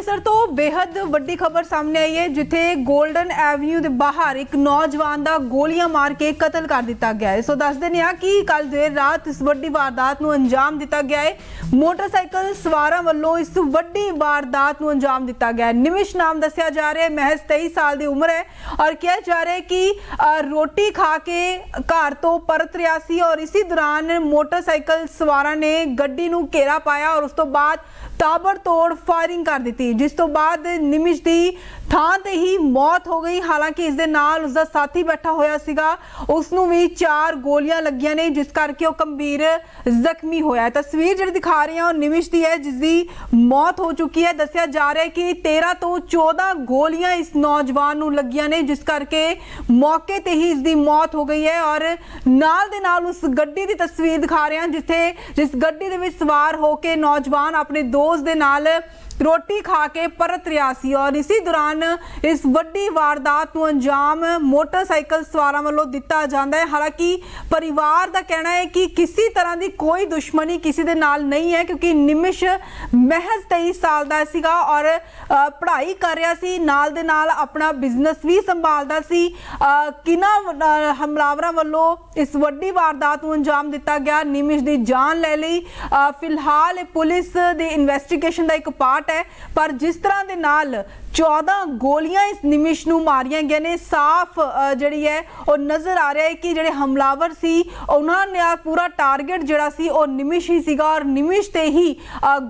ਅੰਮ੍ਰਿਤਸਰ ਤੋਂ ਬੇहद ਵੱਡੀ ਖਬਰ ਸਾਹਮਣੇ ਆਈ ਹੈ, ਜਿੱਥੇ 골ਡਨ ਐਵਨਿਊ ਦੇ ਬਾਹਰ ਇੱਕ ਨੌਜਵਾਨ ਦਾ ਗੋਲੀਆਂ ਮਾਰ ਕੇ ਕਤਲ ਕਰ ਦਿੱਤਾ ਗਿਆ ਹੈ। ਸੋ ਦੱਸਦੇ ਨੇ ਆ ਕਿ ਕੱਲ ਦੇਰ ਰਾਤ ਇਸ ਵੱਡੀ ਵਾਰਦਾਤ ਨੂੰ ਅੰਜਾਮ ਦਿੱਤਾ ਗਿਆ ਹੈ। ਮੋਟਰਸਾਈਕਲ ਸਵਾਰਾਂ ਵੱਲੋਂ ਇਸ ਵੱਡੀ ਵਾਰਦਾਤ ਨੂੰ ਅੰਜਾਮ ਦਿੱਤਾ ਗਿਆ ਹੈ। ਨਿਮਿਸ਼ ਨਾਮ ਦੱਸਿਆ ਜਾ ਰਿਹਾ ਹੈ, ਮਹਿਜ਼ 23 ਸਾਲ ਦੀ ਉਮਰ ਹੈ ਔਰ ਕਿਹਾ ਜਾ ਰਿਹਾ ਹੈ ਕਿ ਰੋਟੀ ਖਾ ਕੇ ਘਰ ਤੋਂ ਪਰਤ ਰਿਹਾ ਸੀ ਔਰ ਇਸੇ ਦੌਰਾਨ ਮੋਟਰਸਾਈਕਲ ਸਵਾਰਾਂ ਨੇ ਗੱਡੀ ਨੂੰ ਘੇਰਾ ਪਾਇਆ ਔਰ ਉਸ ਤੋਂ ਬਾਅਦ ਤਾਬੜਤੋੜ ਫਾਇਰਿੰਗ ਕਰ ਦਿੱਤੀ। ਜਿਸ ਤੋਂ ਬਾਅਦ ਨਿਮਿਸ਼ ਦੀ ਥਾਂ ਤੇ ਹੀ ਮੌਤ ਹੋ ਗਈ। ਹਾਲਾਂਕਿ ਇਸ ਦੇ ਨਾਲ ਉਸ ਦਾ ਸਾਥੀ ਬੈਠਾ ਹੋਇਆ ਸੀਗਾ। ਉਸ ਨੂੰ ਵੀ ਚਾਰ ਗੋਲੀਆਂ ਲੱਗੀਆਂ ਨੇ, ਜਿਸ ਕਰਕੇ ਉਹ ਗੰਭੀਰ ਜ਼ਖਮੀ ਹੋਇਆ ਹੈ। ਤਸਵੀਰ ਜਿਹੜੀ ਦਿਖਾ ਰਹੀ ਹਾਂ ਉਹ ਨਿਮਿਸ਼ ਦੀ ਹੈ, ਜਿਸ ਦੀ ਮੌਤ ਹੋ ਚੁੱਕੀ ਹੈ। ਦੱਸਿਆ ਜਾ ਰਿਹਾ ਹੈ ਕਿ 13 ਤੋਂ 14 ਗੋਲੀਆਂ ਇਸ ਨੌਜਵਾਨ ਨੂੰ ਲੱਗੀਆਂ ਨੇ, ਜਿਸ ਕਰਕੇ ਮੌਕੇ ਤੇ ਹੀ ਇਸ ਦੀ ਮੌਤ ਹੋ ਗਈ ਹੈ। ਔਰ ਨਾਲ ਦੇ ਨਾਲ ਉਸ ਗੱਡੀ ਦੀ ਤਸਵੀਰ ਦਿਖਾ ਰਹੇ ਹਾਂ, ਜਿੱਥੇ ਜਿਸ ਗੱਡੀ ਦੇ ਵਿੱਚ ਸਵਾਰ ਹੋ ਕੇ ਨੌਜਵਾਨ ਆਪਣੇ ਦੋਸਤ ਦੇ ਨਾਲ ਰੋਟੀ ਖਾ ਕੇ ਪਰਤ ਰਿਹਾ ਸੀ। ਔਰ ਇਸੇ ਦੌਰਾਨ ਇਸ ਵੱਡੀ ਵਾਰਦਾਤ ਨੂੰ ਅੰਜਾਮ ਮੋਟਰਸਾਈਕਲ ਸਵਾਰਾਂ ਵੱਲੋਂ ਦਿੱਤਾ ਜਾਂਦਾ ਹੈ। ਹਾਲਾਂਕਿ ਪਰਿਵਾਰ ਦਾ ਕਹਿਣਾ ਹੈ ਕਿ ਕਿਸੇ ਤਰ੍ਹਾਂ ਦੀ ਕੋਈ ਦੁਸ਼ਮਣੀ ਕਿਸੇ ਦੇ ਨਾਲ ਨਹੀਂ ਹੈ ਕਿਉਂਕਿ ਨਿਮਿਸ਼ ਮਹਿਜ਼ 23 ਸਾਲ ਦਾ ਸੀਗਾ ਔਰ ਪੜ੍ਹਾਈ ਕਰ ਰਿਹਾ ਸੀ। ਨਾਲ ਦੇ ਨਾਲ ਆਪਣਾ ਬਿਜ਼ਨਸ ਵੀ ਸੰਭਾਲਦਾ ਸੀ। ਅ, ਕਿਹਨਾਂ ਹਮਲਾਵਰਾਂ ਵੱਲੋਂ ਇਸ ਵੱਡੀ ਵਾਰਦਾਤ ਨੂੰ ਅੰਜਾਮ ਦਿੱਤਾ ਗਿਆ। ਨਿਮਿਸ਼ ਦੀ ਜਾਨ ਲੈ ਲਈ। ਅ, ਫਿਲਹਾਲ ਇਹ ਪੁਲਿਸ ਦੇ ਇਨਵੈਸਟੀਗੇਸ਼ਨ ਦਾ ਇੱਕ ਪਾਰਟ ਹੈ। ਪਰ ਜਿਸ ਤਰ੍ਹਾਂ ਦੇ ਨਾਲ 14 ਗੋਲੀਆਂ ਇਸ ਨਿਮਿਸ਼ ਨੂੰ ਮਾਰੀਆਂ ਗਈਆਂ ਨੇ। ਸਾਫ਼ ਜਿਹੜੀ ਹੈ ਉਹ ਨਜ਼ਰ ਆ ਰਿਹਾ ਹੈ ਕਿ ਜਿਹੜੇ ਹਮਲਾਵਰ ਸੀ ਉਹਨਾਂ ਨੇ ਆ ਪੂਰਾ ਟਾਰਗੇਟ ਜਿਹੜਾ ਸੀ ਉਹ ਨਿਮਿਸ਼ ਹੀ ਸੀਗਾ ਔਰ ਨਿਮਿਸ਼ ਤੇ ਹੀ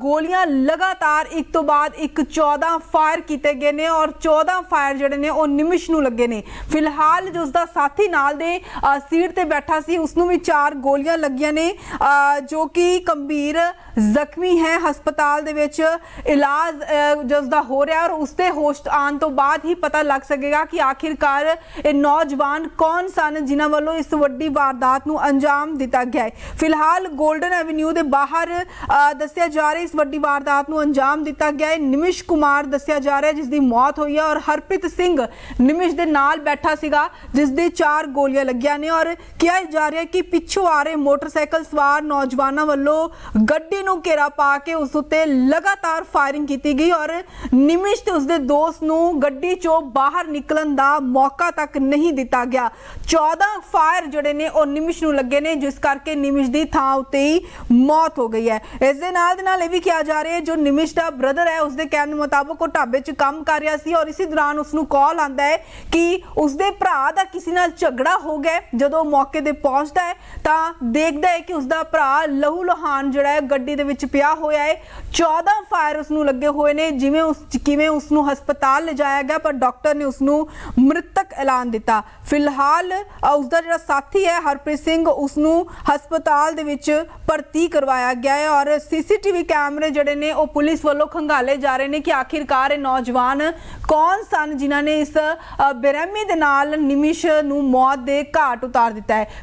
ਗੋਲੀਆਂ ਲਗਾਤਾਰ ਇੱਕ ਤੋਂ ਬਾਅਦ ਇੱਕ 14 ਫਾਇਰ ਕੀਤੇ ਗਏ ਨੇ ਔਰ 14 ਫਾਇਰ ਜਿਹੜੇ ਨੇ ਉਹ ਨਿਮਿਸ਼ ਨੂੰ ਲੱਗੇ ਨੇ। ਫਿਲਹਾਲ ਜੋ ਉਸਦਾ ਸਾਥੀ ਨਾਲ ਦੇ ਸੀਟ ਤੇ ਬੈਠਾ ਸੀ ਉਸ ਨੂੰ ਵੀ ਚਾਰ ਗੋਲੀਆਂ ਲੱਗੀਆਂ ਨੇ ਜੋ ਕਿ ਗੰਭੀਰ ਜ਼ਖਮੀ ਹੈ। ਹਸਪਤਾਲ ਦੇ ਵਿੱਚ ਇਲਾਜ ਅ, ਜੋ ਉਸਦਾ ਹੋ ਰਿਹਾ ਔਰ ਉਸਦੇ ਹੋਸਟ ਆਉਣ ਤੋਂ ਬਾਅਦ ਹੀ ਪਤਾ ਲੱਗ ਸਕੇਗਾ ਕਿ ਆਖਿਰਕਾਰ ਇਹ ਨੌਜਵਾਨ ਕੌਣ ਸਨ ਜਿਨ੍ਹਾਂ ਵੱਲੋਂ ਇਸ ਵੱਡੀ ਵਾਰਦਾਤ ਨੂੰ ਅੰਜਾਮ ਦਿੱਤਾ ਗਿਆ ਹੈ। ਫਿਲਹਾਲ 골ਡਨ ਐਵਨਿਊ ਦੇ ਬਾਹਰ ਦੱਸਿਆ ਜਾ ਰਿਹਾ ਇਸ ਵੱਡੀ ਵਾਰਦਾਤ ਨੂੰ ਅੰਜਾਮ ਦਿੱਤਾ ਗਿਆ ਹੈ। ਨਿਮਿਸ਼ ਕੁਮਾਰ ਦੱਸਿਆ ਜਾ ਰਿਹਾ ਜਿਸ ਦੀ ਮੌਤ ਹੋਈ ਹੈ ਔਰ ਹਰਪ੍ਰੀਤ ਸਿੰਘ ਨਿਮਿਸ਼ ਦੇ ਨਾਲ ਬੈਠਾ ਸੀਗਾ ਜਿਸ ਦੇ ਚਾਰ ਗੋਲੀਆਂ ਲੱਗੀਆਂ ਨੇ ਔਰ ਕਿਹਾ ਜਾ ਰਿਹਾ ਕਿ ਪਿੱਛੋਂ ਆ ਰਹੇ ਮੋਟਰਸਾਈਕਲ ਸਵਾਰ ਨੌਜਵਾਨਾਂ ਵੱਲੋਂ ਗੱਡੀ ਨੂੰ ਘੇਰਾ ਪਾ ਕੇ ਉਸ ਉੱਤੇ ਲਗਾਤਾਰ ਫਾਇਰਿੰਗ ਕੀਤੀ ਗਈ ਔਰ ਨਿਮਿਸ਼ ਤੇ ਉਸਦੇ ਦੋਸਤ ਨੂੰ ਗੱਡੀ ਚੋਂ ਬਾਹਰ ਨਿਕਲਣ ਦਾ ਮੌਕਾ ਤੱਕ ਨਹੀਂ ਦਿੱਤਾ ਗਿਆ। 14 ਫਾਇਰ ਜਿਹੜੇ ਨੇ, ਉਹ ਨਿਮਿਸ਼ ਨੂੰ ਲੱਗੇ ਨੇ, ਜਿਸ ਕਰਕੇ ਨਿਮਿਸ਼ ਦੀ ਥਾਂ ਉੱਤੇ ਹੀ ਮੌਤ ਹੋ ਗਈ ਹੈ। ਇਸ ਦੇ ਨਾਲ ਦੇ ਨਾਲ ਇਹ ਵੀ ਕਿਹਾ ਜਾ ਰਿਹਾ ਹੈ, ਜੋ ਨਿਮਿਸ਼ ਦਾ ਬ੍ਰਦਰ ਹੈ, ਉਸਦੇ ਕਹਿਣ ਮੁਤਾਬਕ ਉਹ ਢਾਬੇ 'ਚ ਕੰਮ ਕਰ ਰਿਹਾ ਸੀ ਔਰ ਇਸੇ ਦੌਰਾਨ ਉਸ ਨੂੰ ਕਾਲ ਆਂਦਾ ਹੈ ਕਿ ਉਸਦੇ ਭਰਾ ਦਾ ਕਿਸੇ ਨਾਲ ਝਗੜਾ ਹੋ ਗਿਆ ਜਦੋਂ ਮੌਕੇ ਤੇ ਪਹੁੰਚਦਾ ਹੈ, ਤਾਂ ਦੇਖਦਾ ਹੈ ਕਿ ਉਸਦਾ ਭਰਾ ਲਹੂ ਲਹਾਨ ਜਿਹੜਾ ਹੈ, ਗੱਡੀ ਦੇ ਵਿੱਚ ਪਿਆ ਹੋਇਆ ਹੈ। 14 ਫਾਇਰ ਉਸ ਨੂੰ ਲੱਗੇ ਹੋਏ ਨੇ, ਜਿਵੇਂ ਉਸ, ਕਿਵੇਂ ਉਸ ਨੂੰ ਹਸਪਤਾਲ ਲਿਜਾਇਆ ਗਿਆ ਪਰ ਡਾਕਟਰ ਨੇ ਉਸ ਨੂੰ ਮ੍ਰਿਤਕ ਐਲਾਨ ਦਿੱਤਾ। ਫਿਲਹਾਲ ਅ, ਉਸਦਾ ਜਿਹੜਾ ਸਾਥੀ ਹੈ ਹਰਪ੍ਰੀਤ ਸਿੰਘ ਉਸ ਨੂੰ ਹਸਪਤਾਲ ਦੇ ਵਿੱਚ ਭਰਤੀ ਕਰਵਾਇਆ ਗਿਆ ਹੈ ਔਰ ਸੀਸੀਟੀਵੀ ਕੈਮਰੇ ਜਿਹੜੇ ਨੇ ਉਹ ਪੁਲਿਸ ਵੱਲੋਂ ਖੰਗਾਲੇ ਜਾ ਰਹੇ ਨੇ ਕਿ ਆਖਿਰਕਾਰ ਇਹ ਨੌਜਵਾਨ ਕੌਣ ਸਨ ਜਿਨ੍ਹਾਂ ਨੇ ਇਸ ਬੇਰਹਿਮੀ ਦੇ ਨਾਲ ਨਿਮਿਸ਼ ਨੂੰ ਮੌਤ ਦੇ ਘਾਟ ਉਤਾਰ ਦਿੱਤਾ ਹੈ।